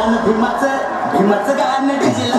भीमाचं भीमाचं गाणं डीजे